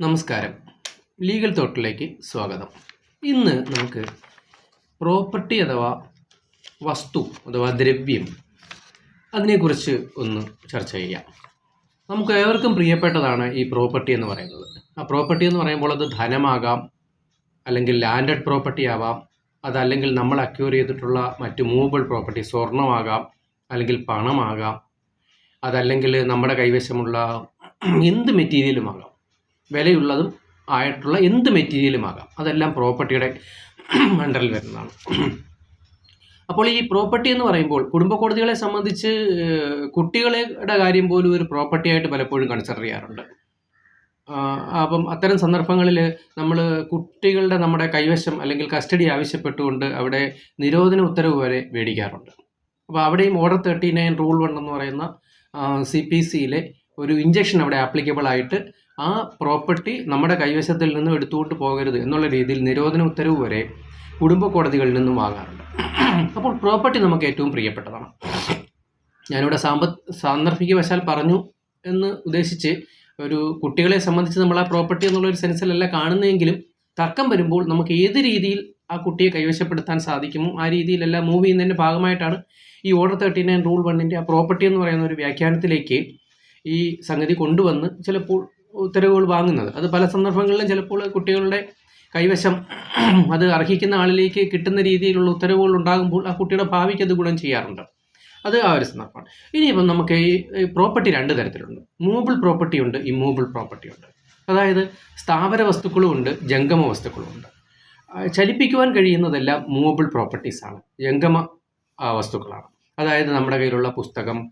നമസ്കാരം. ലീഗൽ തോട്ടിലേക്ക് സ്വാഗതം. ഇന്ന് നമുക്ക് പ്രോപ്പർട്ടി അഥവാ വസ്തു അഥവാ ദ്രവ്യം അതിനെക്കുറിച്ച് ഒന്ന് ചർച്ച ചെയ്യാം. നമുക്ക് ഏവർക്കും പ്രിയപ്പെട്ടതാണ് ഈ പ്രോപ്പർട്ടി എന്ന് പറയുന്നത്. ആ പ്രോപ്പർട്ടി എന്ന് പറയുമ്പോൾ അത് ധനമാകാം അല്ലെങ്കിൽ ലാൻഡഡ് പ്രോപ്പർട്ടി ആവാം അതല്ലെങ്കിൽ നമ്മൾ അക്യൂർ ചെയ്തിട്ടുള്ള മറ്റ് മൂവബിൾ പ്രോപ്പർട്ടി സ്വർണമാകാം അല്ലെങ്കിൽ പണമാകാം അതല്ലെങ്കിൽ നമ്മുടെ കൈവശമുള്ള എന്ത് മെറ്റീരിയലും ആകാം. വിലയുള്ളതും ആയിട്ടുള്ള എന്ത് മെറ്റീരിയലും ആകാം. അതെല്ലാം പ്രോപ്പർട്ടിയുടെ അണ്ടറിൽ വരുന്നതാണ്. അപ്പോൾ ഈ പ്രോപ്പർട്ടി എന്ന് പറയുമ്പോൾ കുടുംബ കോടതികളെ സംബന്ധിച്ച് കുട്ടികളുടെ കാര്യം പോലും ഒരു പ്രോപ്പർട്ടി ആയിട്ട് പലപ്പോഴും കൺസിഡർ ചെയ്യാറുണ്ട്. അപ്പം അത്തരം സന്ദർഭങ്ങളിൽ നമ്മൾ കുട്ടികളുടെ നമ്മുടെ കൈവശം അല്ലെങ്കിൽ കസ്റ്റഡി ആവശ്യപ്പെട്ടുകൊണ്ട് അവിടെ നിരോധന ഉത്തരവ് വരെ മേടിക്കാറുണ്ട്. അപ്പോൾ അവിടെയും order thirty nine rule one എന്ന് പറയുന്ന സി പി സിയിലെ ഒരു ഇഞ്ചക്ഷൻ അവിടെ ആപ്ലിക്കബിൾ ആയിട്ട് ആ പ്രോപ്പർട്ടി നമ്മുടെ കൈവശത്തിൽ നിന്നും എടുത്തുകൊണ്ട് പോകരുത് എന്നുള്ള രീതിയിൽ നിരോധന ഉത്തരവ് വരെ കുടുംബ കോടതികളിൽ നിന്നും വാങ്ങാറുണ്ട് അപ്പോൾ പ്രോപ്പർട്ടി നമുക്ക് ഏറ്റവും പ്രിയപ്പെട്ടതാണ്. ഞാനിവിടെ സാമ്പ സാന്ദർഭികവശാൽ പറഞ്ഞു എന്ന് ഉദ്ദേശിച്ച് ഒരു കുട്ടികളെ സംബന്ധിച്ച് നമ്മൾ ആ പ്രോപ്പർട്ടി എന്നുള്ള ഒരു സെൻസിലല്ല കാണുന്നതെങ്കിലും തർക്കം വരുമ്പോൾ നമുക്ക് ഏത് രീതിയിൽ ആ കുട്ടിയെ കൈവശപ്പെടുത്താൻ സാധിക്കുമോ ആ രീതിയിലെല്ലാം മൂവ് ചെയ്യുന്നതിന്റെ ഭാഗമായിട്ടാണ് ഈ ഓർഡർ തേർട്ടി നയൻ റൂൾ വണ്ണിന്റെ ആ പ്രോപ്പർട്ടി എന്ന് പറയുന്ന ഒരു വ്യാഖ്യാനത്തിലേക്ക് ഈ സംഗതി കൊണ്ടുവന്ന് ചിലപ്പോൾ ഉത്തരവുകൾ വാങ്ങുന്നത്. അത് പല സന്ദർഭങ്ങളിലും ചിലപ്പോൾ കുട്ടികളുടെ കൈവശം അത് അർഹിക്കുന്ന ആളിലേക്ക് കിട്ടുന്ന രീതിയിലുള്ള ഉത്തരവുകൾ ഉണ്ടാകുമ്പോൾ ആ കുട്ടിയുടെ ഭാവിക്ക് അത് ഗുണം ചെയ്യാറുണ്ട്. അത് ആ ഒരു സന്ദർഭമാണ്. ഇനിയിപ്പം നമുക്ക് ഈ പ്രോപ്പർട്ടി രണ്ട് തരത്തിലുണ്ട്. മൂവബിൾ പ്രോപ്പർട്ടി ഉണ്ട് ഇമ്മൂവബിൾ പ്രോപ്പർട്ടി ഉണ്ട്. അതായത് സ്ഥാവര വസ്തുക്കളും ഉണ്ട് ജംഗമ വസ്തുക്കളും ഉണ്ട്. ചലിപ്പിക്കുവാൻ കഴിയുന്നതെല്ലാം മൂവബിൾ പ്രോപ്പർട്ടീസാണ് ജംഗമ വസ്തുക്കളാണ്. അതായത് നമ്മുടെ കയ്യിലുള്ള പുസ്തകം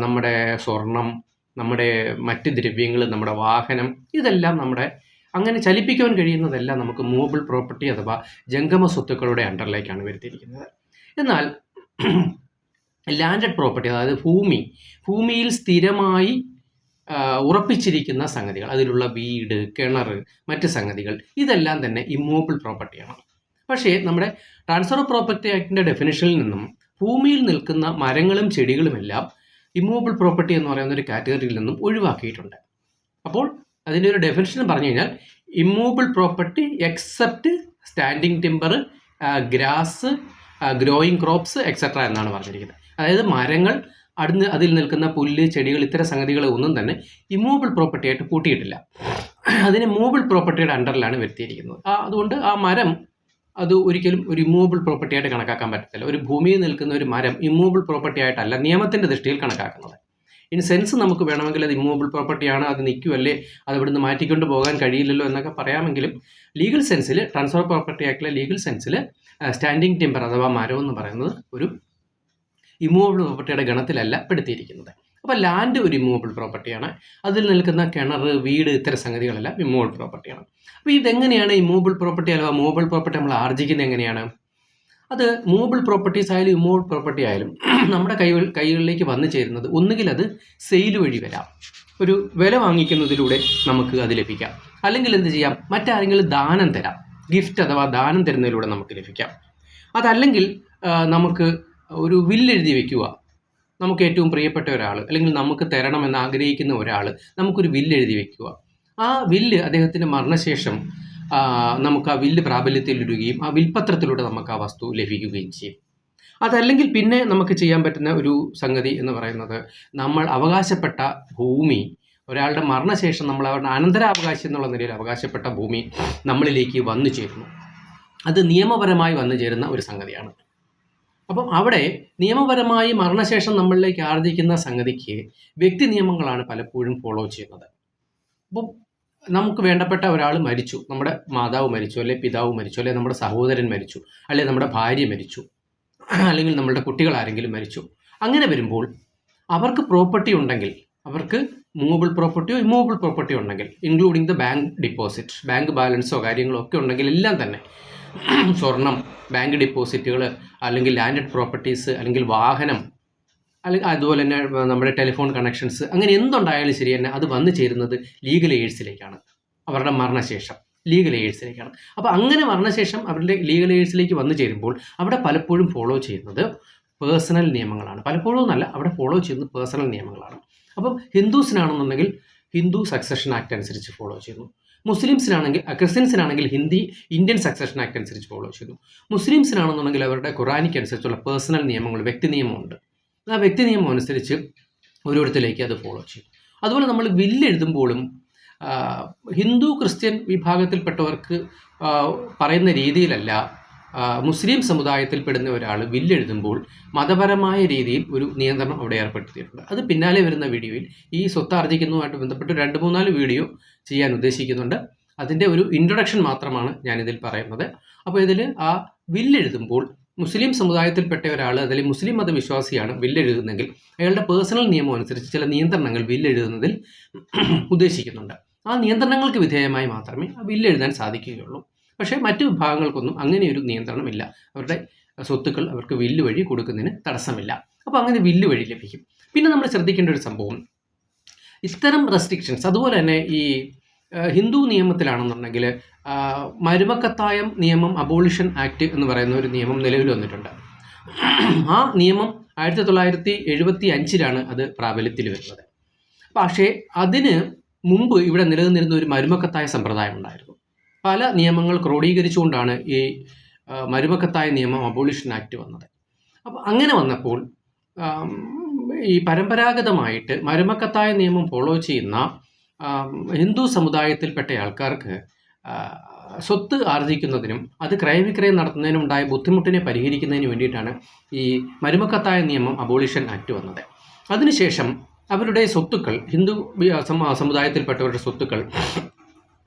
നമ്മുടെ സ്വർണം നമ്മുടെ മറ്റ് ദ്രവ്യങ്ങൾ നമ്മുടെ വാഹനം ഇതെല്ലാം നമ്മുടെ അങ്ങനെ ചലിപ്പിക്കുവാൻ കഴിയുന്നതെല്ലാം നമുക്ക് മൂവബിൾ പ്രോപ്പർട്ടി അഥവാ ജംഗമ സ്വത്തുക്കളുടെ അണ്ടറിലേക്കാണ് വരുത്തിയിരിക്കുന്നത്. എന്നാൽ ലാൻഡഡ് പ്രോപ്പർട്ടി അതായത് ഭൂമി ഭൂമിയിൽ സ്ഥിരമായി ഉറപ്പിച്ചിരിക്കുന്ന സംഗതികൾ അതിലുള്ള വീട് കിണർ മറ്റ് സംഗതികൾ ഇതെല്ലാം തന്നെ ഇമ്മൂവബിൾ പ്രോപ്പർട്ടിയാണ് പക്ഷേ നമ്മുടെ ട്രാൻസ്ഫർ പ്രോപ്പർട്ടി ആക്ടിന്റെ ഡെഫിനിഷനിൽ നിന്നും ഭൂമിയിൽ നിൽക്കുന്ന മരങ്ങളും ചെടികളുമെല്ലാം ഇമ്മൂവബിൾ പ്രോപ്പർട്ടി എന്ന് പറയുന്ന ഒരു കാറ്റഗറിയിൽ നിന്നും ഒഴിവാക്കിയിട്ടുണ്ട്. അപ്പോൾ അതിന്റെ ഒരു ഡെഫിനിഷൻ പറഞ്ഞു കഴിഞ്ഞാൽ immovable property except standing timber grass growing crops etcetera എന്നാണ് പറഞ്ഞിരിക്കുന്നത്. അതായത് മരങ്ങൾ അടുന്ന് അതിൽ നിൽക്കുന്ന പുല്ല് ചെടികൾ ഇത്തരം സംഗതികൾ ഒന്നും തന്നെ ഇമ്മൂവബിൾ പ്രോപ്പർട്ടി ആയിട്ട് കൂട്ടിയിട്ടില്ല. അതിനെ മൂവബിൾ പ്രോപ്പർട്ടിയുടെ അണ്ടറിലാണ് വരുത്തിയിരിക്കുന്നത്. അതുകൊണ്ട് ആ മരം അത് ഒരിക്കലും ഒരു ഇമ്മൂവബിൾ പ്രോപ്പർട്ടി ആയിട്ട് കണക്കാക്കാൻ പറ്റത്തില്ല. ഒരു ഭൂമിയിൽ നിൽക്കുന്ന ഒരു മരം ഇമ്മൂവബിൾ പ്രോപ്പർട്ടി ആയിട്ടല്ല നിയമത്തിന്റെ ദൃഷ്ടിയിൽ കണക്കാക്കുന്നത്. ഇൻ സെൻസ് നമുക്ക് വേണമെങ്കിൽ അത് ഇമ്മൂവബിൾ പ്രോപ്പർട്ടിയാണ് അത് നിൽക്കുമല്ലേ അത് ഇവിടുന്ന് മാറ്റിക്കൊണ്ട് പോകാൻ കഴിയില്ലല്ലോ എന്നൊക്കെ പറയാമെങ്കിലും ലീഗൽ സെൻസിൽ ട്രാൻസ്ഫർ പ്രോപ്പർട്ടി ആക്ടിലെ ലീഗൽ സെൻസിൽ സ്റ്റാൻഡിങ് ടിമ്പർ അഥവാ മരം എന്ന് പറയുന്നത് ഒരു ഇമ്മൂവബിൾ പ്രോപ്പർട്ടിയുടെ ഗണത്തിലല്ല പെടുത്തിയിരിക്കുന്നത്. അപ്പോൾ ലാൻഡ് ഒരു ഇമ്മൂവബിൾ പ്രോപ്പർട്ടിയാണ് അതിൽ നിൽക്കുന്ന കിണർ വീട് ഇത്തരം സംഗതികളെല്ലാം ഇമ്മൂവബിൾ പ്രോപ്പർട്ടിയാണ് അപ്പോൾ ഇതെങ്ങനെയാണ് ഇമ്മൂവബിൾ പ്രോപ്പർട്ടി അഥവാ മൂവബിൾ പ്രോപ്പർട്ടി നമ്മൾ ആർജിക്കുന്നത് എങ്ങനെയാണ്? അത് മൂവബിൾ പ്രോപ്പർട്ടീസ് ആയാലും ഇമ്മൂവബിൾ പ്രോപ്പർട്ടി ആയാലും നമ്മുടെ കൈകൾ കൈകളിലേക്ക് വന്നു ചേരുന്നത് ഒന്നുകിൽ അത് സെയിൽ വഴി വരാം. ഒരു വില വാങ്ങിക്കുന്നതിലൂടെ നമുക്ക് അത് ലഭിക്കാം. അല്ലെങ്കിൽ എന്ത് ചെയ്യാം? മറ്റാരെങ്കിലും ദാനം തരാം. ഗിഫ്റ്റ് അഥവാ ദാനം തരുന്നതിലൂടെ നമുക്ക് ലഭിക്കാം. അതല്ലെങ്കിൽ നമുക്ക് ഒരു വില്ലെഴുതി വെക്കുക. നമുക്ക് ഏറ്റവും പ്രിയപ്പെട്ട ഒരാൾ അല്ലെങ്കിൽ നമുക്ക് തരണമെന്ന് ആഗ്രഹിക്കുന്ന ഒരാൾ നമുക്കൊരു വില്ല് എഴുതി വെക്കുക. ആ വില്ല് അദ്ദേഹത്തിന്റെ മരണശേഷം നമുക്ക് ആ വില്ല് പ്രാബല്യത്തിൽ ഇടുകയും ആ വിൽപത്രത്തിലൂടെ നമുക്ക് ആ വസ്തു ലഭിക്കുകയും ചെയ്യും. അതല്ലെങ്കിൽ പിന്നെ നമുക്ക് ചെയ്യാൻ പറ്റുന്ന ഒരു സംഗതി എന്ന് പറയുന്നത് നമ്മൾ അവകാശപ്പെട്ട ഭൂമി ഒരാളുടെ മരണശേഷം നമ്മൾ അവരുടെ അനന്തരാവകാശം എന്നുള്ള നിലയിൽ അവകാശപ്പെട്ട ഭൂമി നമ്മളിലേക്ക് വന്നു ചേരുന്നു. അത് നിയമപരമായി വന്നു ചേരുന്ന ഒരു സംഗതിയാണ്. അപ്പം അവിടെ നിയമപരമായി മരണശേഷം നമ്മളിലേക്ക് ആർജിക്കുന്ന സംഗതിക്ക് വ്യക്തി നിയമങ്ങളാണ് പലപ്പോഴും ഫോളോ ചെയ്യുന്നത്. അപ്പം നമുക്ക് വേണ്ടപ്പെട്ട ഒരാൾ മരിച്ചു. നമ്മുടെ മാതാവ് മരിച്ചു അല്ലെ പിതാവ് മരിച്ചു അല്ലെ നമ്മുടെ സഹോദരൻ മരിച്ചു അല്ലെ നമ്മുടെ ഭാര്യ മരിച്ചു അല്ലെങ്കിൽ നമ്മളുടെ കുട്ടികൾ ആരെങ്കിലും മരിച്ചു. അങ്ങനെ വരുമ്പോൾ അവർക്ക് പ്രോപ്പർട്ടി ഉണ്ടെങ്കിൽ അവർക്ക് മൂവബിൾ പ്രോപ്പർട്ടിയോ ഇമൂവബിൾ പ്രോപ്പർട്ടിയോ ഉണ്ടെങ്കിൽ including the bank deposit bank ബാലൻസോ കാര്യങ്ങളോ ഒക്കെ ഉണ്ടെങ്കിൽ എല്ലാം തന്നെ സ്വർണം ബാങ്ക് ഡിപ്പോസിറ്റുകൾ അല്ലെങ്കിൽ ലാൻഡഡ് പ്രോപ്പർട്ടീസ് അല്ലെങ്കിൽ വാഹനം അല്ലെങ്കിൽ അതുപോലെ തന്നെ നമ്മുടെ ടെലിഫോൺ കണക്ഷൻസ് അങ്ങനെ എന്തുണ്ടായാലും ശരി തന്നെ അത് വന്നു ചേരുന്നത് ലീഗൽ എയ്ഡ്സിലേക്കാണ് അവരുടെ മരണശേഷം ലീഗൽ എയ്ഡ്സിലേക്കാണ് അപ്പോൾ അങ്ങനെ മരണശേഷം അവരുടെ ലീഗൽ എയ്ഡ്സിലേക്ക് വന്നു ചേരുമ്പോൾ അവിടെ പലപ്പോഴും ഫോളോ ചെയ്യുന്നത് പേഴ്സണൽ നിയമങ്ങളാണ്. പലപ്പോഴും എന്നല്ല അവിടെ ഫോളോ ചെയ്യുന്നത് പേഴ്സണൽ നിയമങ്ങളാണ്. അപ്പം ഹിന്ദുസിനാണെന്നുണ്ടെങ്കിൽ ഹിന്ദു സക്സഷൻ ആക്ട് അനുസരിച്ച് ഫോളോ ചെയ്യുന്നു. മുസ്ലിംസിനാണെങ്കിൽ ക്രിസ്ത്യൻസിനാണെങ്കിൽ ഹിന്ദി ഇന്ത്യൻ സക്സഷൻ ആക്ട് അനുസരിച്ച് ഫോളോ ചെയ്തു. മുസ്ലിംസിനാണെന്നുണ്ടെങ്കിൽ അവരുടെ ഖുറാനിക്ക് അനുസരിച്ചുള്ള പേഴ്സണൽ നിയമങ്ങൾ വ്യക്തി നിയമമുണ്ട് ആ വ്യക്തി നിയമം അനുസരിച്ച് ഓരോരുത്തരിലേക്ക് അത് ഫോളോ ചെയ്യും അതുപോലെ നമ്മൾ വില്ലെഴുതുമ്പോഴും ഹിന്ദു ക്രിസ്ത്യൻ വിഭാഗത്തിൽപ്പെട്ടവർക്ക് പറയുന്ന രീതിയിലല്ല മുസ്ലിം സമുദായത്തിൽപ്പെടുന്ന ഒരാൾ വില്ലെഴുതുമ്പോൾ മതപരമായ രീതിയിൽ ഒരു നിയന്ത്രണം അവിടെ ഏർപ്പെടുത്തിയിട്ടുണ്ട്. അത് പിന്നാലെ വരുന്ന വീഡിയോയിൽ ഈ സ്വത്ത് ആർജിക്കുന്നതുമായിട്ട് ബന്ധപ്പെട്ട് രണ്ട് മൂന്നാൽ വീഡിയോ ചെയ്യാൻ ഉദ്ദേശിക്കുന്നുണ്ട്. അതിന്റെ ഒരു ഇൻട്രൊഡക്ഷൻ മാത്രമാണ് ഞാനിതിൽ പറയുന്നത്. അപ്പോൾ ഇതിൽ ആ വില്ലെഴുതുമ്പോൾ മുസ്ലിം സമുദായത്തിൽപ്പെട്ട ഒരാൾ അതിൽ മുസ്ലിം മതവിശ്വാസിയാണ് വില്ലെഴുതുന്നെങ്കിൽ അയാളുടെ പേഴ്സണൽ നിയമം അനുസരിച്ച് ചില നിയന്ത്രണങ്ങൾ വില്ലെഴുതുന്നതിൽ ഉദ്ദേശിക്കുന്നുണ്ട്. ആ നിയന്ത്രണങ്ങൾക്ക് വിധേയമായി മാത്രമേ ആ വില്ലെഴുതാൻ സാധിക്കുകയുള്ളൂ. പക്ഷേ മറ്റു വിഭാഗങ്ങൾക്കൊന്നും അങ്ങനെയൊരു നിയന്ത്രണമില്ല. അവരുടെ സ്വത്തുക്കൾ അവർക്ക് വില്ല് വഴി കൊടുക്കുന്നതിന് തടസ്സമില്ല. അപ്പോൾ അങ്ങനെ വില്ല് വഴി ലഭിക്കും. പിന്നെ നമ്മൾ ശ്രദ്ധിക്കേണ്ട ഒരു സംഭവം. ഇത്തരം റെസ്ട്രിക്ഷൻസ് അതുപോലെ തന്നെ ഈ ഹിന്ദു നിയമത്തിലാണെന്നുണ്ടെങ്കിൽ മരുമക്കത്തായം നിയമം അബോളിഷൻ ആക്ട് എന്ന് പറയുന്ന ഒരു നിയമം നിലവിൽ വന്നിട്ടുണ്ട്. ആ നിയമം ആയിരത്തി തൊള്ളായിരത്തി എഴുപത്തി അഞ്ചിലാണ് അത് പ്രാബല്യത്തിൽ വരുന്നത്. പക്ഷേ അതിന് മുമ്പ് ഇവിടെ നിലനിന്നിരുന്ന ഒരു മരുമക്കത്തായ സമ്പ്രദായം ഉണ്ടായിരുന്നു. പല നിയമങ്ങൾ ക്രോഡീകരിച്ചുകൊണ്ടാണ് ഈ മരുമക്കത്തായ നിയമം അബോളിഷൻ ആക്ട് വന്നത്. അപ്പോൾ അങ്ങനെ വന്നപ്പോൾ ഈ പരമ്പരാഗതമായിട്ട് മരുമക്കത്തായ നിയമം ഫോളോ ചെയ്യുന്ന ഹിന്ദു സമുദായത്തിൽപ്പെട്ട ആൾക്കാർക്ക് സ്വത്ത് ആർജിക്കുന്നതിനും അത് ക്രയവിക്രയം നടത്തുന്നതിനും ഉണ്ടായ ബുദ്ധിമുട്ടിനെ പരിഹരിക്കുന്നതിന് വേണ്ടിയിട്ടാണ് ഈ മരുമക്കത്തായ നിയമം അബോളിഷൻ ആക്ട് വന്നത്. അതിനുശേഷം അവരുടെ സ്വത്തുക്കൾ ഹിന്ദു സമുദായത്തിൽപ്പെട്ടവരുടെ സ്വത്തുക്കൾ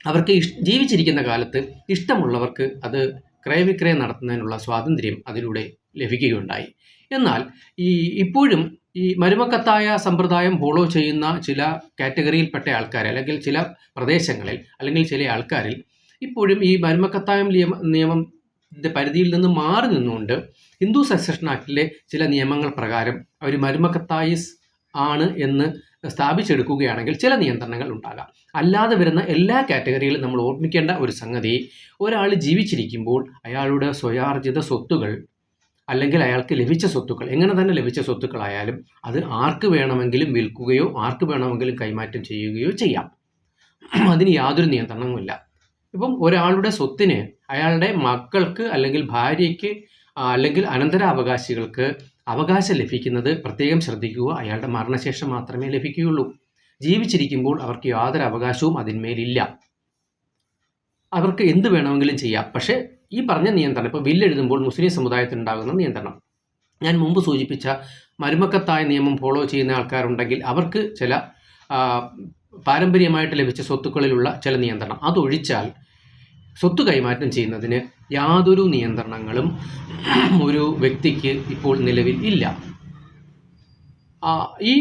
അവർക്ക് ജീവിച്ചിരിക്കുന്ന കാലത്ത് ഇഷ്ടമുള്ളവർക്ക് അത് ക്രയവിക്രയം നടത്തുന്നതിനുള്ള സ്വാതന്ത്ര്യം അതിലൂടെ ലഭിക്കുകയുണ്ടായി. എന്നാൽ ഈ ഇപ്പോഴും ഈ മരുമക്കത്തായ സമ്പ്രദായം ഫോളോ ചെയ്യുന്ന ചില കാറ്റഗറിയിൽപ്പെട്ട ആൾക്കാർ അല്ലെങ്കിൽ ചില പ്രദേശങ്ങളിൽ അല്ലെങ്കിൽ ചില ആൾക്കാരിൽ ഇപ്പോഴും ഈ മരുമക്കത്തായം നിയമ നിയമത്തിന്റെ പരിധിയിൽ നിന്ന് മാറി നിന്നുകൊണ്ട് ഹിന്ദു സെക്സഷൻ ആക്ടിലെ ചില നിയമങ്ങൾ പ്രകാരം അവർ മരുമക്കത്തായിസ് ആണ് എന്ന് സ്ഥാപിച്ചെടുക്കുകയാണെങ്കിൽ ചില നിയന്ത്രണങ്ങൾ ഉണ്ടാകാം. അല്ലാതെ വരുന്ന എല്ലാ കാറ്റഗറിയിലും നമ്മൾ ഓർമ്മിക്കേണ്ട ഒരു സംഗതി ഒരാൾ ജീവിച്ചിരിക്കുമ്പോൾ അയാളുടെ സ്വയാർജിത സ്വത്തുകൾ അല്ലെങ്കിൽ അയാൾക്ക് ലഭിച്ച സ്വത്തുക്കൾ എങ്ങനെ തന്നെ ലഭിച്ച സ്വത്തുക്കളായാലും അത് ആർക്ക് വേണമെങ്കിലും വിൽക്കുകയോ ആർക്ക് വേണമെങ്കിലും കൈമാറ്റം ചെയ്യുകയോ ചെയ്യാം. അതിന് യാതൊരു നിയന്ത്രണവുമില്ല. ഇപ്പം ഒരാളുടെ സ്വത്തിന് അയാളുടെ മക്കൾക്ക് അല്ലെങ്കിൽ ഭാര്യയ്ക്ക് അല്ലെങ്കിൽ അനന്തരാവകാശികൾക്ക് അവകാശം ലഭിക്കുന്നത് പ്രത്യേകം ശ്രദ്ധിക്കുക. അയാളുടെ മരണശേഷം മാത്രമേ ലഭിക്കുകയുള്ളൂ. ജീവിച്ചിരിക്കുമ്പോൾ അവർക്ക് യാതൊരു അവകാശവും അതിന്മേലില്ല. അവർക്ക് എന്ത് വേണമെങ്കിലും ചെയ്യാം. പക്ഷേ ഈ പറഞ്ഞ നിയന്ത്രണം ഇപ്പോൾ വില്ലെഴുതുമ്പോൾ മുസ്ലിം സമുദായത്തിനുണ്ടാകുന്ന നിയന്ത്രണം. ഞാൻ മുമ്പ് സൂചിപ്പിച്ച മരുമക്കത്തായ നിയമം ഫോളോ ചെയ്യുന്ന ആൾക്കാരുണ്ടെങ്കിൽ അവർക്ക് ചില പാരമ്പര്യമായിട്ട് ലഭിച്ച സ്വത്തുക്കളിലുള്ള ചില നിയന്ത്രണം. അതൊഴിച്ചാൽ സ്വത്ത് കൈമാറ്റം ചെയ്യുന്നതിന് യാതൊരു നിയന്ത്രണങ്ങളും ഒരു വ്യക്തിക്ക് ഇപ്പോൾ നിലവിൽ ഇല്ല. ഈ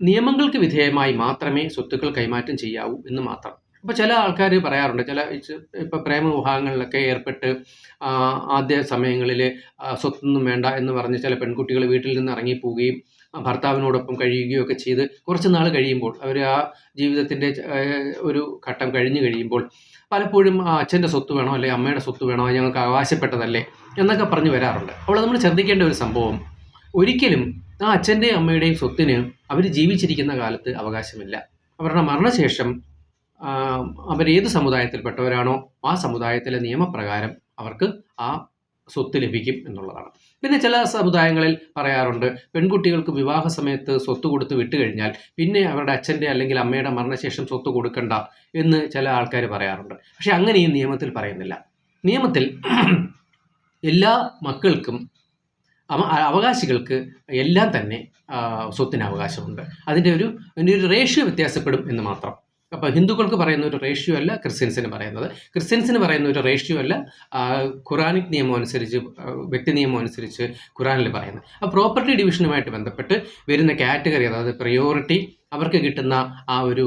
നിയമങ്ങൾക്ക് വിധേയമായി മാത്രമേ സ്വത്തുക്കൾ കൈമാറ്റം ചെയ്യാവൂ എന്ന് മാത്രം. അപ്പോൾ ചില ആൾക്കാർ പറയാറുണ്ട് ചില ഇപ്പോൾ പ്രേമവിവാഹങ്ങളിലൊക്കെ ഏർപ്പെട്ട് ആദ്യ സമയങ്ങളിൽ സ്വത്തൊന്നും വേണ്ട എന്ന് പറഞ്ഞ് ചില പെൺകുട്ടികൾ വീട്ടിൽ നിന്ന് ഇറങ്ങിപ്പോവുകയും ഭർത്താവിനോടൊപ്പം കഴിയുകയും ഒക്കെ ചെയ്ത് കുറച്ച് നാൾ കഴിയുമ്പോൾ അവർ ആ ജീവിതത്തിന്റെ ഒരു ഘട്ടം കഴിഞ്ഞു കഴിയുമ്പോൾ പലപ്പോഴും അച്ഛന്റെ സ്വത്ത് വേണോ അല്ലെങ്കിൽ അമ്മയുടെ സ്വത്ത് വേണോ ഞങ്ങൾക്ക് അവകാശപ്പെട്ടതല്ലേ എന്നൊക്കെ പറഞ്ഞു വരാറുണ്ട്. അപ്പോൾ നമ്മൾ ശ്രദ്ധിക്കേണ്ട ഒരു സംഭവം ഒരിക്കലും ആ അച്ഛന്റെയും അമ്മയുടെയും സ്വത്തിന് അവർ ജീവിച്ചിരിക്കുന്ന കാലത്ത് അവകാശമില്ല. അവരുടെ മരണശേഷം അവരേത് സമുദായത്തിൽപ്പെട്ടവരാണോ ആ സമുദായത്തിലെ നിയമപ്രകാരം അവർക്ക് ആ സ്വത്ത് ലഭിക്കും എന്നുള്ളതാണ്. പിന്നെ ചില സമുദായങ്ങളിൽ പറയാറുണ്ട് പെൺകുട്ടികൾക്ക് വിവാഹ സമയത്ത് സ്വത്ത് കൊടുത്ത് വിട്ടുകഴിഞ്ഞാൽ പിന്നെ അവരുടെ അച്ഛന്റെ അല്ലെങ്കിൽ അമ്മയുടെ മരണശേഷം സ്വത്ത് കൊടുക്കണ്ട എന്ന് ചില ആൾക്കാർ പറയാറുണ്ട്. പക്ഷെ അങ്ങനെ ഈ നിയമത്തിൽ പറയുന്നില്ല. നിയമത്തിൽ എല്ലാ മക്കൾക്കും അവകാശികൾക്ക് എല്ലാം തന്നെ സ്വത്തിന് അവകാശമുണ്ട്. അതിന്റെ ഒരു അതിന്റെ ഒരു റേഷ്യോ വ്യത്യാസപ്പെടും എന്ന് മാത്രം. അപ്പോൾ ഹിന്ദുക്കൾക്ക് പറയുന്ന ഒരു റേഷ്യോ അല്ല ക്രിസ്ത്യൻസിന് പറയുന്നത്. ക്രിസ്ത്യൻസിന് പറയുന്ന ഒരു റേഷ്യോ അല്ല ഖുറാനിക് നിയമം അനുസരിച്ച് വ്യക്തി നിയമം അനുസരിച്ച് ഖുറാനിൽ പറയുന്നത്. ആ പ്രോപ്പർട്ടി ഡിവിഷനുമായിട്ട് ബന്ധപ്പെട്ട് വരുന്ന കാറ്റഗറി അതായത് പ്രയോറിറ്റി അവർക്ക് കിട്ടുന്ന ആ ഒരു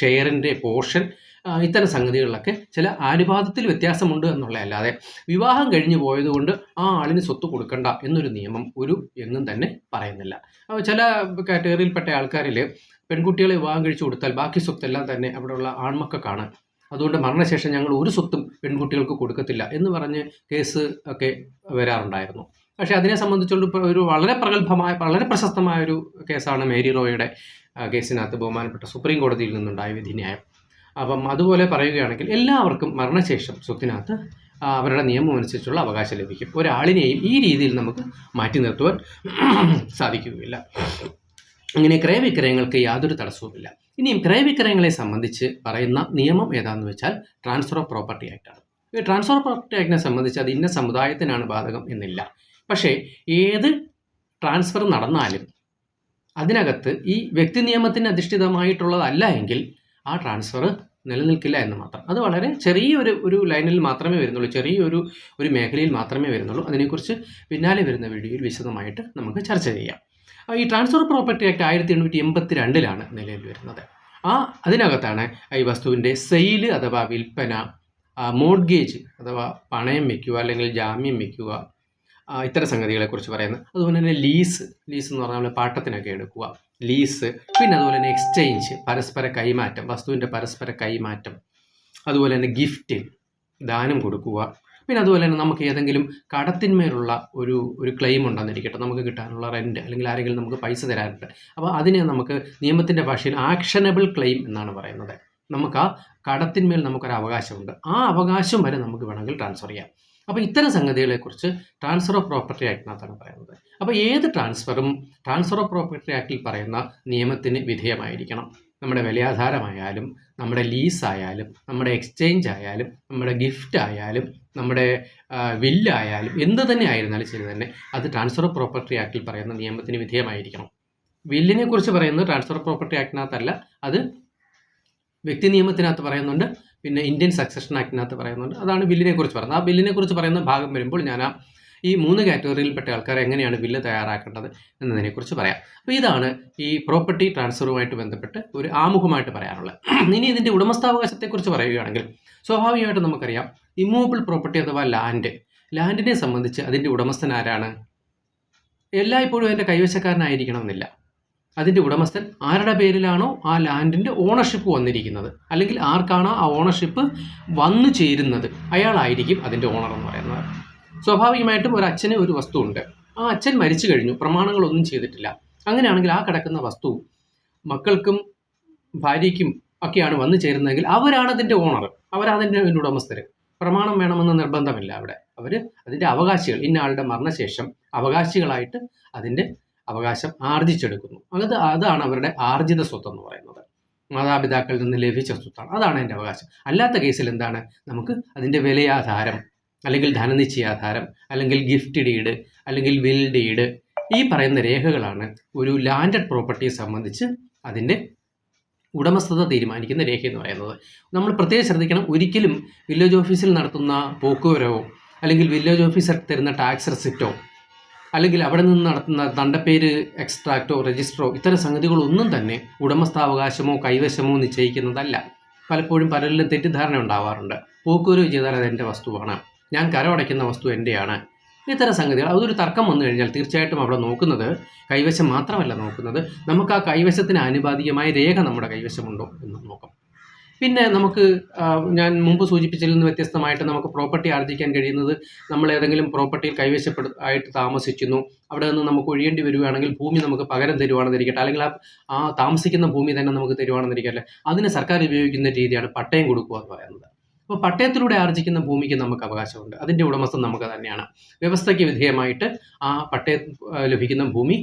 ഷെയറിന്റെ പോർഷൻ ഇത്തരം സംഗതികളിലൊക്കെ ചില ആനുപാതത്തിൽ വ്യത്യാസമുണ്ട് എന്നുള്ളതല്ലാതെ വിവാഹം കഴിഞ്ഞു പോയതുകൊണ്ട് ആ ആളിന് സ്വത്ത് കൊടുക്കണ്ട എന്നൊരു നിയമം ഒരു എങ്ങും തന്നെ പറയുന്നില്ല. ചില കാറ്റഗറിയിൽപ്പെട്ട ആൾക്കാരിൽ പെൺകുട്ടികളെ വിവാഹം കഴിച്ചു കൊടുത്താൽ ബാക്കി സ്വത്തെല്ലാം തന്നെ അവിടെയുള്ള ആൺമക്കൾക്കാണ്. അതുകൊണ്ട് മരണശേഷം ഞങ്ങൾ ഒരു സ്വത്തും പെൺകുട്ടികൾക്ക് കൊടുക്കത്തില്ല എന്ന് പറഞ്ഞ് കേസ് ഒക്കെ വരാറുണ്ടായിരുന്നു. പക്ഷേ അതിനെ സംബന്ധിച്ചുള്ള ഒരു വളരെ പ്രഗത്ഭമായ വളരെ പ്രശസ്തമായ ഒരു കേസാണ് മേരി റോയുടെ കേസിനകത്ത് ബഹുമാനപ്പെട്ട സുപ്രീം കോടതിയിൽ നിന്നുണ്ടായ വിധിന്യായം. അപ്പം അതുപോലെ പറയുകയാണെങ്കിൽ എല്ലാവർക്കും മരണശേഷം സ്വത്തിനകത്ത് അവരുടെ നിയമം അനുസരിച്ചുള്ള അവകാശം ലഭിക്കും. ഒരാളിനെയും ഈ രീതിയിൽ നമുക്ക് മാറ്റി നിർത്തുവാൻ സാധിക്കുകയില്ല. അങ്ങനെ ക്രയവിക്രയങ്ങൾക്ക് യാതൊരു തടസ്സവുമില്ല. ഇനിയും ക്രയവിക്രയങ്ങളെ സംബന്ധിച്ച് പറയുന്ന നിയമം ഏതാന്ന് വെച്ചാൽ ട്രാൻസ്ഫർ ഓഫ് പ്രോപ്പർട്ടി ആക്ടാണ് ഈ ട്രാൻസ്ഫർ ഓഫ് പ്രോപ്പർട്ടി ആക്ടിനെ സംബന്ധിച്ച് അത് ഇന്ന സമുദായത്തിനാണ് ബാധകം എന്നില്ല. പക്ഷേ ഏത് ട്രാൻസ്ഫർ നടന്നാലും അതിനകത്ത് ഈ വ്യക്തി നിയമത്തിന് അധിഷ്ഠിതമായിട്ടുള്ളതല്ല എങ്കിൽ ആ ട്രാൻസ്ഫർ നിലനിൽക്കില്ല എന്ന് മാത്രം. അത് വളരെ ചെറിയൊരു ഒരു ലൈനിൽ മാത്രമേ വരുന്നുള്ളൂ. ചെറിയൊരു ഒരു മേഖലയിൽ മാത്രമേ വരുന്നുള്ളൂ. അതിനെക്കുറിച്ച് പിന്നാലെ വരുന്ന വീഡിയോയിൽ വിശദമായിട്ട് നമുക്ക് ചർച്ച ചെയ്യാം. ഈ ട്രാൻസ്ഫർ പ്രോപ്പർട്ടി ആക്ട് ആയിരത്തി എണ്ണൂറ്റി എൺപത്തി രണ്ടിലാണ് നിലവിൽ വരുന്നത്. ആ അതിനകത്താണ് ഈ വസ്തുവിന്റെ സെയിൽ അഥവാ വിൽപ്പന മോഡ്ഗേജ് അഥവാ പണയം വയ്ക്കുക അല്ലെങ്കിൽ ജാമ്യം വയ്ക്കുക ഇത്തരം സംഗതികളെക്കുറിച്ച് പറയുന്നത്. അതുപോലെ തന്നെ ലീസ് ലീസ് എന്ന് പറഞ്ഞാൽ പാട്ടത്തിനൊക്കെ എടുക്കുക. ലീസ് പിന്നെ അതുപോലെ തന്നെ എക്സ്ചേഞ്ച് പരസ്പര കൈമാറ്റം വസ്തുവിന്റെ പരസ്പര കൈമാറ്റം. അതുപോലെ തന്നെ ഗിഫ്റ്റ് ദാനം കൊടുക്കുക. പിന്നെ അതുപോലെ തന്നെ നമുക്ക് ഏതെങ്കിലും കടത്തിന്മേലുള്ള ഒരു ഒരു ക്ലെയിം ഉണ്ടെന്നിരിക്കട്ടെ. നമുക്ക് കിട്ടാനുള്ള റെന്റ് അല്ലെങ്കിൽ ആരെങ്കിലും നമുക്ക് പൈസ തരാനുണ്ട് അപ്പോൾ അതിനെ നമുക്ക് നിയമത്തിന്റെ ഭാഷയിൽ ആക്ഷനബിൾ ക്ലെയിം എന്നാണ് പറയുന്നത്. നമുക്ക് ആ കടത്തിന്മേൽ നമുക്കൊരു അവകാശമുണ്ട്. ആ അവകാശം വരെ നമുക്ക് വേണമെങ്കിൽ ട്രാൻസ്ഫർ ചെയ്യാം. അപ്പോൾ ഇത്തരം സംഗതികളെക്കുറിച്ച് ട്രാൻസ്ഫർ ഓഫ് പ്രോപ്പർട്ടി ആക്ടിനകത്താണ് പറയുന്നത്. അപ്പോൾ ഏത് ട്രാൻസ്ഫറും ട്രാൻസ്ഫർ ഓഫ് പ്രോപ്പർട്ടി ആക്ടിൽ പറയുന്ന നിയമത്തിന് വിധേയമായിരിക്കണം. നമ്മുടെ വിലയാധാരമായാലും നമ്മുടെ ലീസ് ആയാലും നമ്മുടെ എക്സ്ചേഞ്ച് ആയാലും നമ്മുടെ ഗിഫ്റ്റ് ആയാലും നമ്മുടെ വില്ലായാലും എന്ത് തന്നെ ആയിരുന്നാലും ശരി തന്നെ അത് ട്രാൻസ്ഫർ ഓഫ് പ്രോപ്പർട്ടി ആക്ടിൽ പറയുന്ന നിയമത്തിന് വിധേയമായിരിക്കണം. വില്ലിനെ കുറിച്ച് പറയുന്നത് ട്രാൻസ്ഫർ ഓഫ് പ്രോപ്പർട്ടി ആക്ടിനകത്തല്ല അത് വ്യക്തി നിയമത്തിനകത്ത് പറയുന്നുണ്ട്. പിന്നെ ഇന്ത്യൻ സക്സഷൻ ആക്ടിനകത്ത് പറയുന്നുണ്ട്. അതാണ് ബില്ലിനെ കുറിച്ച് പറയുന്നത്. ആ ബില്ലിനെ കുറിച്ച് പറയുന്ന ഭാഗം വരുമ്പോൾ ഞാൻ ആ ഈ മൂന്ന് കാറ്റഗറിയിൽപ്പെട്ട ആൾക്കാർ എങ്ങനെയാണ് ബില്ല് തയ്യാറാക്കേണ്ടത് എന്നതിനെക്കുറിച്ച് പറയാം. അപ്പോൾ ഇതാണ് ഈ പ്രോപ്പർട്ടി ട്രാൻസ്ഫറുമായിട്ട് ബന്ധപ്പെട്ട് ഒരു ആമുഖമായിട്ട് പറയാനുള്ളത്. ഇനി ഇതിന്റെ ഉടമസ്ഥാവകാശത്തെക്കുറിച്ച് പറയുകയാണെങ്കിൽ സ്വാഭാവികമായിട്ട് നമുക്കറിയാം ഇമ്മൂവബിൾ പ്രോപ്പർട്ടി അഥവാ ലാൻഡ് ലാൻഡിനെ സംബന്ധിച്ച് അതിന്റെ ഉടമസ്ഥൻ ആരാണ്? എല്ലായ്പ്പോഴും അതിന്റെ കൈവശക്കാരനായിരിക്കണമെന്നില്ല. അതിന്റെ ഉടമസ്ഥൻ ആരുടെ പേരിലാണോ ആ ലാൻഡിന്റെ ഓണർഷിപ്പ് വന്നിരിക്കുന്നത്? അല്ലെങ്കിൽ ആർക്കാണോ ആ ഓണർഷിപ്പ് വന്നു ചേരുന്നത്? അയാളായിരിക്കും അതിന്റെ ഓണർ എന്ന് പറയുന്നത്. സ്വാഭാവികമായിട്ടും ഒരു അച്ഛന് ഒരു വസ്തു ഉണ്ട് ആ അച്ഛൻ മരിച്ചു കഴിഞ്ഞു. പ്രമാണങ്ങളൊന്നും ചെയ്തിട്ടില്ല. അങ്ങനെയാണെങ്കിൽ ആ കിടക്കുന്ന വസ്തു മക്കൾക്കും ഭാര്യയ്ക്കും ഒക്കെയാണ് വന്നു ചേരുന്നതെങ്കിൽ അവരാണ് അതിന്റെ ഓണർ അവരതിന്റെ ഉടമസ്ഥർ പ്രമാണം വേണമെന്ന് നിർബന്ധമില്ല അവിടെ. അവർ അതിന്റെ അവകാശികൾ. ഇന്ന ആളുടെ മരണശേഷം അവകാശികളായിട്ട് അതിന്റെ അവകാശം ആർജിച്ചെടുക്കുന്നു. അത് അതാണ് അവരുടെ ആർജിത സ്വത്ത് എന്ന് പറയുന്നത്. മാതാപിതാക്കളിൽ നിന്ന് ലഭിച്ച സ്വത്താണ്. അതാണ് എന്റെ അവകാശം. അല്ലാത്ത കേസിൽ എന്താണ്? നമുക്ക് അതിന്റെ വിലയാധാരം അല്ലെങ്കിൽ ധനനിശ്ചയാധാരം അല്ലെങ്കിൽ ഗിഫ്റ്റ് ഡീഡ് അല്ലെങ്കിൽ വിൽ ഡീഡ് ഈ പറയുന്ന രേഖകളാണ് ഒരു ലാൻഡഡ് പ്രോപ്പർട്ടിയെ സംബന്ധിച്ച് അതിന്റെ ഉടമസ്ഥത തീരുമാനിക്കുന്ന രേഖ എന്ന് പറയുന്നത്. നമ്മൾ പ്രത്യേകം ശ്രദ്ധിക്കണം ഒരിക്കലും വില്ലേജ് ഓഫീസിൽ നടത്തുന്ന പോക്കുവരവോ അല്ലെങ്കിൽ വില്ലേജ് ഓഫീസർ തരുന്ന ടാക്സ് റെസിപ്റ്റോ അല്ലെങ്കിൽ അവിടെ നിന്ന് നടത്തുന്ന ദണ്ഡപ്പേര് എക്സ്ട്രാക്റ്റോ രജിസ്റ്ററോ ഇത്തരം സംഗതികളൊന്നും തന്നെ ഉടമസ്ഥാവകാശമോ കൈവശമോ നിശ്ചയിക്കുന്നതല്ല. പലപ്പോഴും പലരിലും തെറ്റിദ്ധാരണ ഉണ്ടാവാറുണ്ട്. പോക്കുവരവ് ചെയ്താൽ അത് എന്റെ വസ്തുവാണ്. ഞാൻ കരമടയ്ക്കുന്ന വസ്തു എന്റെയാണ് ഇത്തരം സംഗതികൾ അതൊരു തർക്കം വന്നു കഴിഞ്ഞാൽ തീർച്ചയായിട്ടും അവിടെ നോക്കുന്നത് കൈവശം മാത്രമല്ല നോക്കുന്നത്. നമുക്ക് ആ കൈവശത്തിന് ആനുപാതികമായ രേഖ നമ്മുടെ കൈവശമുണ്ടോ എന്ന് നോക്കാം. പിന്നെ നമുക്ക് ഞാൻ മുമ്പ് സൂചിപ്പിച്ചതിൽ നിന്ന് വ്യത്യസ്തമായിട്ട് നമുക്ക് പ്രോപ്പർട്ടി ആർജിക്കാൻ കഴിയുന്നത് നമ്മൾ ഏതെങ്കിലും പ്രോപ്പർട്ടിയിൽ കൈവശപ്പെടു ആയിട്ട് താമസിക്കുന്നു. അവിടെ നിന്ന് നമുക്ക് ഒഴിയേണ്ടി വരികയാണെങ്കിൽ ഭൂമി നമുക്ക് പകരം തരുവാണെന്നിരിക്കട്ടെ. അല്ലെങ്കിൽ ആ ആ താമസിക്കുന്ന ഭൂമി തന്നെ നമുക്ക് തരുവാണെന്നിരിക്കട്ടെ. അതിന് സർക്കാർ ഉപയോഗിക്കുന്ന രീതിയാണ് പട്ടയം കൊടുക്കുക എന്ന് പറയുന്നത്. അപ്പോൾ പട്ടയത്തിലൂടെ ആർജിക്കുന്ന ഭൂമിക്ക് നമുക്ക് അവകാശമുണ്ട്. അതിന്റെ ഉടമസ്ഥൻ നമുക്ക് തന്നെയാണ്. വ്യവസ്ഥയ്ക്ക് വിധേയമായിട്ട് ആ പട്ടയം ലഭിക്കുന്ന ഭൂമി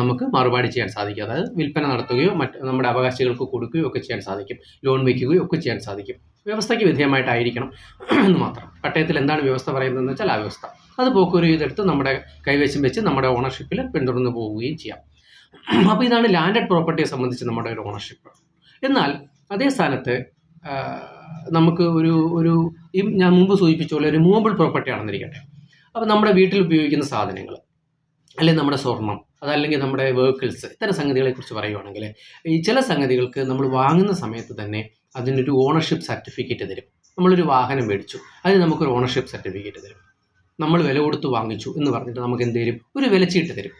നമുക്ക് മറുപാടി ചെയ്യാൻ സാധിക്കും. അതായത് വിൽപ്പന നടത്തുകയോ മറ്റ് നമ്മുടെ അവകാശികൾക്ക് കൊടുക്കുകയോ ഒക്കെ ചെയ്യാൻ സാധിക്കും. ലോൺ വയ്ക്കുകയോ ഒക്കെ ചെയ്യാൻ സാധിക്കും. വ്യവസ്ഥയ്ക്ക് വിധേയമായിട്ടായിരിക്കണം എന്ന് മാത്രം. പട്ടയത്തിൽ എന്താണ് വ്യവസ്ഥ പറയുന്നതെന്ന് വെച്ചാൽ ആ വ്യവസ്ഥ. അത് പോക്കൂര് ചെയ്തെടുത്ത് നമ്മുടെ കൈവശം വെച്ച് നമ്മുടെ ഓണർഷിപ്പിൽ പിന്തുടർന്നു പോവുകയും ചെയ്യാം. അപ്പോൾ ഇതാണ് ലാൻഡഡ് പ്രോപ്പർട്ടിയെ സംബന്ധിച്ച് നമ്മുടെ ഒരു ഓണർഷിപ്പ് എന്നാൽ അതേ സ്ഥാനത്ത് നമുക്ക് ഒരു ഒരു ഈ ഞാൻ മുമ്പ് സൂചിപ്പിച്ച പോലെ ഒരു മൂവബിൾ പ്രോപ്പർട്ടി ആണെന്നിരിക്കട്ടെ. അപ്പോൾ നമ്മുടെ വീട്ടിൽ ഉപയോഗിക്കുന്ന സാധനങ്ങൾ അല്ലെങ്കിൽ നമ്മുടെ സ്വർണം അതല്ലെങ്കിൽ നമ്മുടെ വെഹിക്കിൾസ് ഇത്തരം സംഗതികളെക്കുറിച്ച് പറയുവാണെങ്കിൽ ഈ ചില സംഗതികൾക്ക് നമ്മൾ വാങ്ങുന്ന സമയത്ത് തന്നെ അതിനൊരു ഓണർഷിപ്പ് സർട്ടിഫിക്കറ്റ് തരും. നമ്മളൊരു വാഹനം മേടിച്ചു അതിന് നമുക്കൊരു ഓണർഷിപ്പ് സർട്ടിഫിക്കറ്റ് തരും. നമ്മൾ വില കൊടുത്ത് വാങ്ങിച്ചു എന്ന് പറഞ്ഞിട്ട് നമുക്ക് എന്ത് തരും? ഒരു വിലച്ചീട്ട് തരും.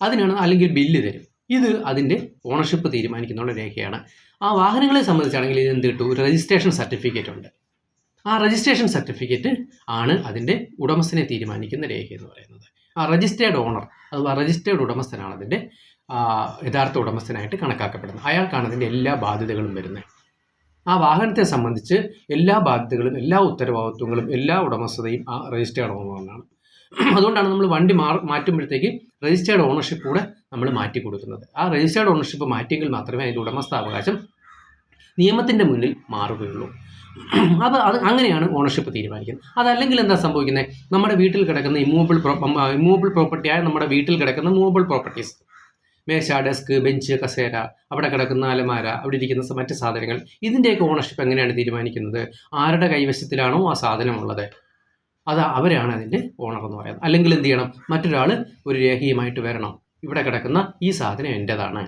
അതിനാണ് അല്ലെങ്കിൽ ബില്ല് തരും. ഇത് അതിന്റെ ഓണർഷിപ്പ് തീരുമാനിക്കുന്ന രേഖയാണ് ആ വാഹനങ്ങളെ സംബന്ധിച്ചാണെങ്കിൽ ഇത് എന്ത് കിട്ടും? ഒരു രജിസ്ട്രേഷൻ സർട്ടിഫിക്കറ്റ് ഉണ്ട്. ആ രജിസ്ട്രേഷൻ സർട്ടിഫിക്കറ്റ് ആണ് അതിന്റെ ഉടമസ്ഥനെ തീരുമാനിക്കുന്ന രേഖ എന്ന് പറയുന്നത്. ആ രജിസ്റ്റേർഡ് ഓണർ അഥവാ രജിസ്റ്റേർഡ് ഉടമസ്ഥനാണ് അതിന്റെ യഥാർത്ഥ ഉടമസ്ഥനായിട്ട് കണക്കാക്കപ്പെടുന്നത്. അയാൾക്കാണ് അതിന്റെ എല്ലാ ബാധ്യതകളും വരുന്നത്. ആ വാഹനത്തെ സംബന്ധിച്ച് എല്ലാ ബാധ്യതകളും എല്ലാ ഉത്തരവാദിത്വങ്ങളും എല്ലാ ഉടമസ്ഥതയും ആ രജിസ്റ്റേർഡ് ഓണറിനാണ് അതുകൊണ്ടാണ് നമ്മൾ വണ്ടി മാ മാറ്റുമ്പോഴത്തേക്ക് രജിസ്റ്റേർഡ് ഓണർഷിപ്പ് കൂടെ നമ്മൾ മാറ്റി കൊടുക്കുന്നത് ആ രജിസ്റ്റേർഡ് ഓണർഷിപ്പ് മാറ്റിയെങ്കിൽ മാത്രമേ അതിന്റെ ഉടമസ്ഥാവകാശം നിയമത്തിന്റെ മുന്നിൽ മാറുകയുള്ളൂ. അപ്പോൾ അത് അങ്ങനെയാണ് ഓണർഷിപ്പ് തീരുമാനിക്കുന്നത്. അതല്ലെങ്കിൽ എന്താ സംഭവിക്കുന്നത്? നമ്മുടെ വീട്ടിൽ കിടക്കുന്ന ഇമൂവബിൾ ഇമ്മൂവബിൾ പ്രോപ്പർട്ടിയായ നമ്മുടെ വീട്ടിൽ കിടക്കുന്ന മൂവബിൾ പ്രോപ്പർട്ടീസ് മേശ ഡെസ്ക് ബെഞ്ച് കസേര അവിടെ കിടക്കുന്ന അലമാര അവിടെ ഇരിക്കുന്ന മറ്റ് സാധനങ്ങൾ ഇതിന്റെയൊക്കെ ഓണർഷിപ്പ് എങ്ങനെയാണ് തീരുമാനിക്കുന്നത്? ആരുടെ കൈവശത്തിലാണോ ആ സാധനമുള്ളത്? അത് അവരാണ് അതിന്റെ ഓണർ എന്ന് പറയുന്നത്. അല്ലെങ്കിൽ എന്ത് ചെയ്യണം? മറ്റൊരാൾ ഒരു രേഖയുമായിട്ട് വരണം. ഇവിടെ കിടക്കുന്ന ഈ സാധനം എന്റെതാണ്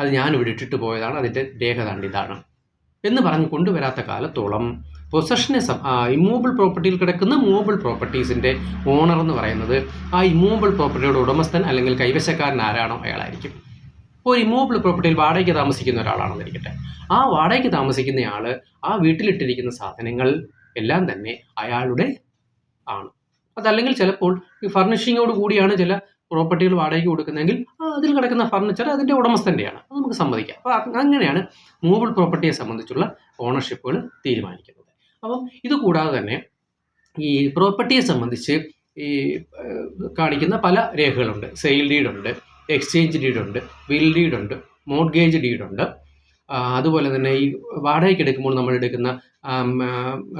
അത് ഞാൻ ഇവിടെ ഇട്ടിട്ട് പോയതാണ്. അതിന്റെ രേഖ ദാണ്ട് ഇതാണ്. എന്ന് പറഞ്ഞ് കൊണ്ടുവരാത്ത കാലത്തോളം പൊസഷനെ ഇമ്മൂവബിൾ പ്രോപ്പർട്ടിയിൽ കിടക്കുന്ന മൂവബിൾ പ്രോപ്പർട്ടീസിന്റെ ഓണർ എന്ന് പറയുന്നത് ആ ഇമ്മൂവബിൾ പ്രോപ്പർട്ടിയുടെ ഉടമസ്ഥൻ അല്ലെങ്കിൽ കൈവശക്കാരൻ ആരാണോ? അയാളായിരിക്കും. ഒരു ഇമ്മൂവബിൾ പ്രോപ്പർട്ടിയിൽ വാടകയ്ക്ക് താമസിക്കുന്ന ഒരാളാണെന്നിരിക്കട്ടെ ആ വാടകയ്ക്ക് താമസിക്കുന്നയാൾ ആ വീട്ടിലിട്ടിരിക്കുന്ന സാധനങ്ങൾ എല്ലാം തന്നെ അയാളുടെ ആണ്. അതല്ലെങ്കിൽ ചിലപ്പോൾ ഈ ഫർണിഷിങ്ങോട് കൂടിയാണ് ചില പ്രോപ്പർട്ടികൾ വാടകയ്ക്ക് കൊടുക്കുന്നെങ്കിൽ അതിൽ കിടക്കുന്ന ഫർണിച്ചർ അതിന്റെ ഉടമസ്ഥന്റെയാണ് അത് നമുക്ക് സമ്മതിക്കാം. അപ്പോൾ അങ്ങനെയാണ് മൂവബിൾ പ്രോപ്പർട്ടിയെ സംബന്ധിച്ചുള്ള ഓണർഷിപ്പുകൾ തീരുമാനിക്കുന്നത്. അപ്പം ഇത് കൂടാതെ തന്നെ ഈ പ്രോപ്പർട്ടിയെ സംബന്ധിച്ച് ഈ കാണിക്കുന്ന പല രേഖകളുണ്ട്. സെയിൽ ഡീഡുണ്ട് എക്സ്ചേഞ്ച് ഡീഡുണ്ട് വിൽ ഡീഡുണ്ട് മോഡ്ഗേജ് ഡീഡുണ്ട് അതുപോലെ തന്നെ ഈ വാടകയ്ക്ക് എടുക്കുമ്പോൾ നമ്മൾ എടുക്കുന്ന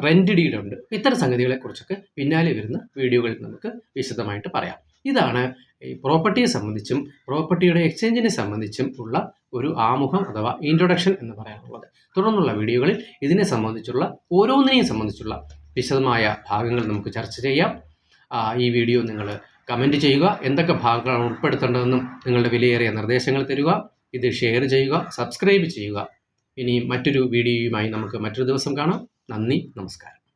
റെന്റ് ഡീഡുണ്ട് ഇത്തരം സംഗതികളെക്കുറിച്ചൊക്കെ പിന്നാലെ വരുന്ന വീഡിയോകളിൽ നമുക്ക് വിശദമായിട്ട് പറയാം. ഇതാണ് ഈ പ്രോപ്പർട്ടിയെ സംബന്ധിച്ചും പ്രോപ്പർട്ടിയുടെ എക്സ്ചേഞ്ചിനെ സംബന്ധിച്ചും ഉള്ള ഒരു ആമുഖം അഥവാ ഇൻട്രൊഡക്ഷൻ എന്ന് പറയാനുള്ളത്. തുടർന്നുള്ള വീഡിയോകളിൽ ഇതിനെ സംബന്ധിച്ചുള്ള ഓരോന്നിനെയും സംബന്ധിച്ചുള്ള വിശദമായ ഭാഗങ്ങൾ നമുക്ക് ചർച്ച ചെയ്യാം. ഈ വീഡിയോ നിങ്ങൾ കമന്റ് ചെയ്യുക. എന്തൊക്കെ ഭാഗങ്ങളാണ് ഉൾപ്പെടുത്തേണ്ടതെന്നും നിങ്ങളുടെ വിലയേറിയ നിർദ്ദേശങ്ങൾ തരിക. ഇത് ഷെയർ ചെയ്യുക സബ്സ്ക്രൈബ് ചെയ്യുക. ഇനി മറ്റൊരു വീഡിയോയുമായി നമുക്ക് മറ്റൊരു ദിവസം കാണാം. നന്ദി നമസ്കാരം.